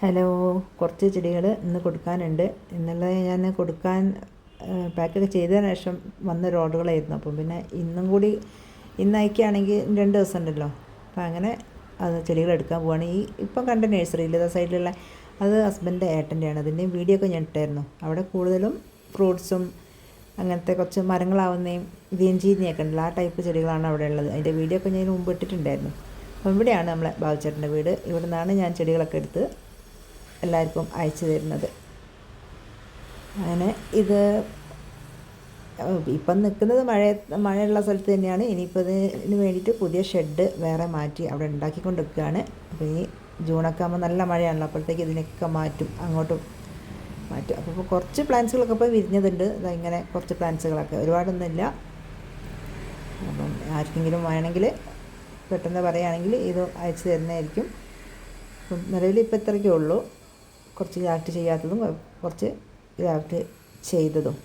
Hello കുറച്ച് ചെടികൾ ഇന്ന് കൊടുക്കാനുണ്ട്. ഇന്നലെ ഞാൻ കൊടുക്കാൻ പാക്കൊക്കെ ചെയ്തതിന് ശേഷം വന്ന ഓർഡറുകളായിരുന്നു. അപ്പം പിന്നെ ഇന്നും കൂടി ഇന്ന് അയക്കുകയാണെങ്കിൽ രണ്ട് ദിവസം ഉണ്ടല്ലോ. അപ്പം അങ്ങനെ അത് ചെടികൾ എടുക്കാൻ പോവാണ്. ഈ ഇപ്പം കണ്ട നഴ്സറിയിൽ ഇതാ സൈഡിലുള്ള അത് ഹസ്ബൻഡിന്റെ ഏട്ടന്റെയാണ് അതിന്റെയും വീഡിയോ ഒക്കെ ഞാൻ ഇട്ടായിരുന്നു. അവിടെ കൂടുതലും ഫ്രൂട്ട്സും അങ്ങനത്തെ കുറച്ച് മരങ്ങളാവുന്നതും ഗ്രീൻജീനിയൊക്കെ ഉണ്ടല്ലോ. ആ ടൈപ്പ് ചെടികളാണ് അവിടെ ഉള്ളത്. അതിന്റെ വീഡിയോ ഒക്കെ ഞാൻ മുമ്പ് ഇട്ടിട്ടുണ്ടായിരുന്നു. അപ്പം ഇവിടെയാണ് നമ്മളെ ബാബുച്ചേട്ടന്റെ വീട്. ഇവിടെ നിന്നാണ് ഞാൻ ചെടികളൊക്കെ എടുത്ത് എല്ലാവർക്കും അയച്ചു തരുന്നത്. അങ്ങനെ ഇത് ഇപ്പം നിൽക്കുന്നത് മഴ മഴയുള്ള സ്ഥലത്ത് തന്നെയാണ്. ഇനിയിപ്പോൾ ഇതിന് വേണ്ടിയിട്ട് പുതിയ ഷെഡ് വേറെ മാറ്റി അവിടെ ഉണ്ടാക്കിക്കൊണ്ട് നിൽക്കുകയാണ് അപ്പോൾ ഈ ജൂണൊക്കെ ആകുമ്പോൾ നല്ല മഴയാണല്ലോ. അപ്പോഴത്തേക്ക് ഇതിനൊക്കെ മാറ്റും അങ്ങോട്ടും മാറ്റും. അപ്പോൾ ഇപ്പോൾ കുറച്ച് പ്ലാന്റ്സുകളൊക്കെ ഇപ്പോൾ വിരിഞ്ഞതുണ്ട്. ഇങ്ങനെ കുറച്ച് പ്ലാന്റ്സുകളൊക്കെ ഒരുപാടൊന്നുമില്ല. അപ്പം ആർക്കെങ്കിലും വേണമെങ്കിൽ പെട്ടെന്ന് പറയുകയാണെങ്കിൽ ഇത് അയച്ചു തരുന്നതായിരിക്കും. അപ്പം നിലവിൽ ഇപ്പോൾ ഇത്രയ്ക്കേ ഉള്ളൂ. കുറച്ച് ഗ്രാഫ്റ്റ് ചെയ്യാത്തതും കുറച്ച് ഇതാക്ട് ചെയ്തതും.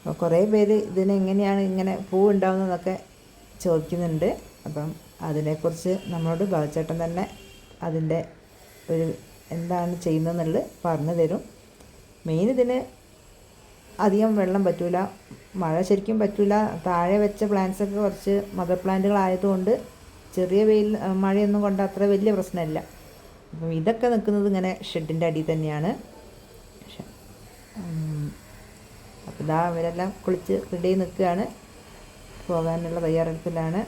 അപ്പോൾ കുറേ പേര് ഇതിനെങ്ങനെയാണ് ഇങ്ങനെ പൂ ഉണ്ടാകുന്നതെന്നൊക്കെ ചോദിക്കുന്നുണ്ട്. അപ്പം അതിനെക്കുറിച്ച് നമ്മളോട് ബാബുച്ചേട്ടൻ തന്നെ അതിന്റെ ഒരു എന്താണ് ചെയ്യുന്നതെന്നുള്ളത് പറഞ്ഞു തരും. മെയിൻ ഇതിന് അധികം വെള്ളം പറ്റൂല. മഴ ശരിക്കും പറ്റൂല. താഴെ വെച്ച പ്ലാന്റ്സൊക്കെ കുറച്ച് മദർ പ്ലാന്റുകളായതുകൊണ്ട് ചെറിയ വെയിൽ മഴയൊന്നും കൊണ്ട് അത്ര വലിയ പ്രശ്നമില്ല. അപ്പം ഇതൊക്കെ നിൽക്കുന്നത് ഇങ്ങനെ ഷെഡിന്റെ അടിയിൽ തന്നെയാണ്. അപ്പോൾ ഇതാ അവരെല്ലാം കുളിച്ച് റെഡി നിൽക്കുകയാണ്. പോകാനുള്ള തയ്യാറെടുപ്പിലാണ്.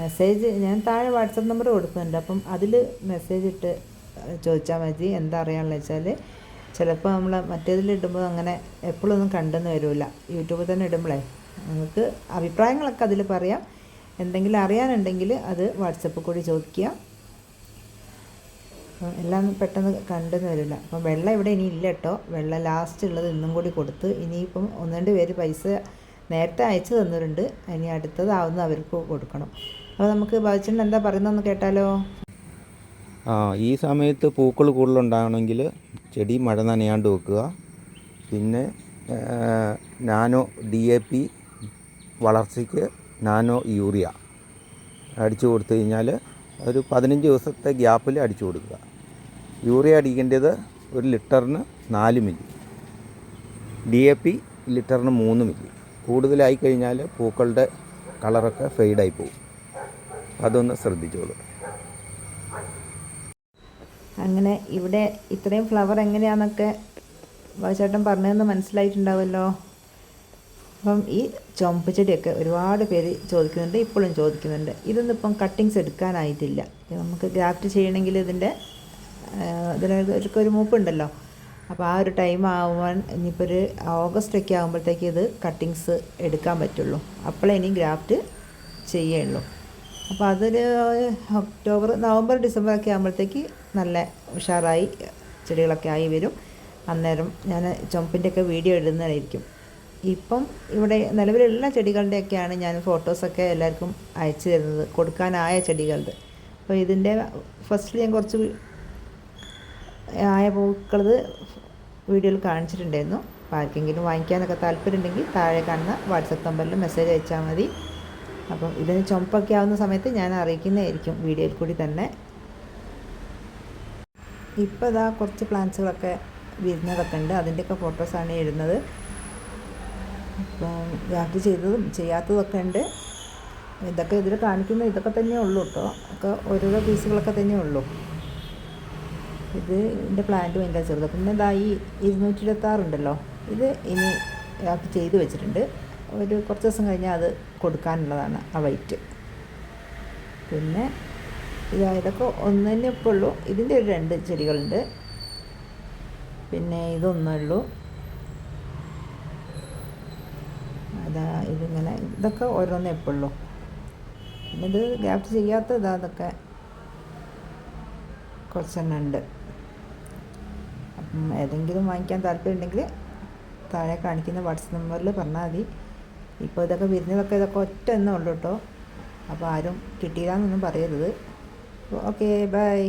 മെസ്സേജ് ഞാൻ താഴെ വാട്സപ്പ് നമ്പർ കൊടുക്കുന്നുണ്ട്. അപ്പം അതിൽ മെസ്സേജ് ഇട്ട് ചോദിച്ചാൽ മതി. എന്താ അറിയാനുള്ള വെച്ചാൽ ചിലപ്പോൾ നമ്മൾ മറ്റേതിൽ ഇടുമ്പോൾ അങ്ങനെ എപ്പോഴൊന്നും കണ്ടെന്ന് വരില്ല. യൂട്യൂബിൽ തന്നെ ഇടുമ്പോഴേ. നിങ്ങൾക്ക് അഭിപ്രായങ്ങളൊക്കെ അതിൽ പറയാം. എന്തെങ്കിലും അറിയാനുണ്ടെങ്കിൽ അത് വാട്സപ്പിൽ കൂടി ചോദിക്കുക. എല്ലാം പെട്ടെന്ന് കണ്ടെന്ന് വരില്ല. അപ്പം വെള്ളം ഇവിടെ ഇനി ഇല്ല കേട്ടോ. വെള്ളം ലാസ്റ്റ് ഉള്ളത് ഇന്നും കൂടി കൊടുത്ത് ഇനിയിപ്പം ഒന്ന് രണ്ട് പേര് പൈസ നേരത്തെ അയച്ചു തന്നിട്ടുണ്ട് ഇനി അടുത്തതാവുന്ന അവർക്ക് കൊടുക്കണം. അപ്പോൾ നമുക്ക് ബാബുച്ചേട്ടൻ എന്താ പറയുന്നതെന്ന് കേട്ടാലോ? ആ ഈ സമയത്ത് പൂക്കൾ കൂടുതലുണ്ടാകണമെങ്കിൽ ചെടി മഴ നനയാണ്ട് വെക്കുക. പിന്നെ നാനോ ഡി എ പി വളർച്ചയ്ക്ക് നാനോ യൂറിയ അടിച്ചു കൊടുത്തു കഴിഞ്ഞാൽ ഒരു പതിനഞ്ച് ദിവസത്തെ ഗ്യാപ്പിൽ അടിച്ചു കൊടുക്കുക. യൂറിയ അടിക്കേണ്ടത് ഒരു ലിറ്ററിന് നാല് മില്ലി. ഡി എ പി ലിറ്ററിന് മൂന്ന് മില്ലി. കൂടുതലായി കഴിഞ്ഞാൽ പൂക്കളുടെ കളറൊക്കെ ഫെയ്ഡായി പോകും. അതൊന്ന് ശ്രദ്ധിച്ചോളൂ. അങ്ങനെ ഇവിടെ ഇത്രയും ഫ്ലവർ എങ്ങനെയാണെന്നൊക്കെ ബാബുചേട്ടൻ പറഞ്ഞതെന്ന് മനസ്സിലായിട്ടുണ്ടാവുമല്ലോ അപ്പം ഈ ചുമപ്പ് ചെടിയൊക്കെ ഒരുപാട് പേര് ചോദിക്കുന്നുണ്ട് ഇപ്പോഴും ചോദിക്കുന്നുണ്ട്. ഇതൊന്നും ഇപ്പം കട്ടിങ്സ് എടുക്കാനായിട്ടില്ല. നമുക്ക് ഗ്രാഫ്റ്റ് ചെയ്യണമെങ്കിൽ ഇതിന്റെ ഇതിനൊക്കെ ഒരു മൂപ്പുണ്ടല്ലോ. അപ്പോൾ ആ ഒരു ടൈം ആകുമ്പോൾ ഇനിയിപ്പോൾ ഒരു ഓഗസ്റ്റ് ഒക്കെ ആകുമ്പോഴത്തേക്ക് ഇത് കട്ടിങ്സ് എടുക്കാൻ പറ്റുള്ളൂ. അപ്പോഴേ ഇനി ഗ്രാഫ്റ്റ് ചെയ്യുള്ളൂ. അപ്പോൾ അതൊരു ഒക്ടോബർ നവംബർ ഡിസംബർ ഒക്കെ ആകുമ്പോഴത്തേക്ക് നല്ല ഉഷാറായി ചെടികളൊക്കെ ആയി വരും. അന്നേരം ഞാൻ ചുമപ്പിന്റെയൊക്കെ വീഡിയോ ഇടുന്നതായിരിക്കും. ഇപ്പം ഇവിടെ നിലവിലുള്ള ചെടികളുടെയൊക്കെയാണ് ഞാൻ ഫോട്ടോസൊക്കെ എല്ലാവർക്കും അയച്ചു തരുന്നത്. കൊടുക്കാനായ ചെടികളുടെ. അപ്പോൾ ഇതിന്റെ ഫസ്റ്റിൽ ഞാൻ കുറച്ച് ആയ പൂക്കളത് വീഡിയോയിൽ കാണിച്ചിട്ടുണ്ടായിരുന്നു. അപ്പോൾ ആർക്കെങ്കിലും വാങ്ങിക്കാനൊക്കെ താല്പര്യമുണ്ടെങ്കിൽ താഴെ കാണുന്ന വാട്സപ്പ് നമ്പറിൽ മെസ്സേജ് അയച്ചാൽ മതി. അപ്പം ഇതിന് ചുമപ്പൊക്കെ ആവുന്ന സമയത്ത് ഞാൻ അറിയിക്കുന്നതായിരിക്കും വീഡിയോയിൽ കൂടി തന്നെ. ഇപ്പോൾ ഇതാ കുറച്ച് പ്ലാന്റ്സുകളൊക്കെ വിരിഞ്ഞതൊക്കെ ഉണ്ട്. അതിന്റെയൊക്കെ ഫോട്ടോസാണ് എഴുതുന്നത് ഗ്രാഫ്റ്റ് ചെയ്തതും ചെയ്യാത്തതൊക്കെ ഉണ്ട്. ഇതൊക്കെ ഇതിൽ കാണിക്കുന്ന ഇതൊക്കെ തന്നെ ഉള്ളൂ കേട്ടോ ഒക്കെ ഓരോരോ പീസുകളൊക്കെ തന്നെ ഉള്ളൂ. ഇത് എന്റെ പ്ലാന്റ് ഭയങ്കര ചെറുത്. പിന്നെ ഇതാ ഈ ഇരുന്നൂറ്റി ഇരുപത്താറുണ്ടല്ലോ ഇത് ഇനി ഗ്രാഫ്റ്റ് ചെയ്ത് വെച്ചിട്ടുണ്ട്. ഒരു കുറച്ച് ദിവസം കഴിഞ്ഞാൽ അത് കൊടുക്കാനുള്ളതാണ് ആ വൈറ്റ് പിന്നെ ഇതാ ഇതൊക്കെ ഒന്ന് തന്നെ ഇപ്പോൾ ഉള്ളൂ. ഇതിന്റെ ഒരു രണ്ട് ചെടികളുണ്ട്. പിന്നെ ഇതൊന്നേ ഉള്ളൂ. അതാ ഇതിങ്ങനെ ഇതൊക്കെ ഓരോന്നേ എപ്പോഴുള്ളൂ. പിന്നെ ഇത് ഗ്യാപ് ചെയ്യാത്ത ഇതാ അതൊക്കെ കുറച്ചെണ്ണം ഉണ്ട്. അപ്പം ഏതെങ്കിലും വാങ്ങിക്കാൻ താല്പര്യമുണ്ടെങ്കിൽ താഴെ കാണിക്കുന്ന വാട്സപ്പ് നമ്പറിൽ പറഞ്ഞാൽ മതി. ഇപ്പോൾ ഇതൊക്കെ വിരുന്നതൊക്കെ ഇതൊക്കെ ഒറ്റ എന്നേ ഉള്ളൂ കേട്ടോ. അപ്പോൾ ആരും കിട്ടിയില്ല എന്നൊന്നും പറയരുത്. Okay bye.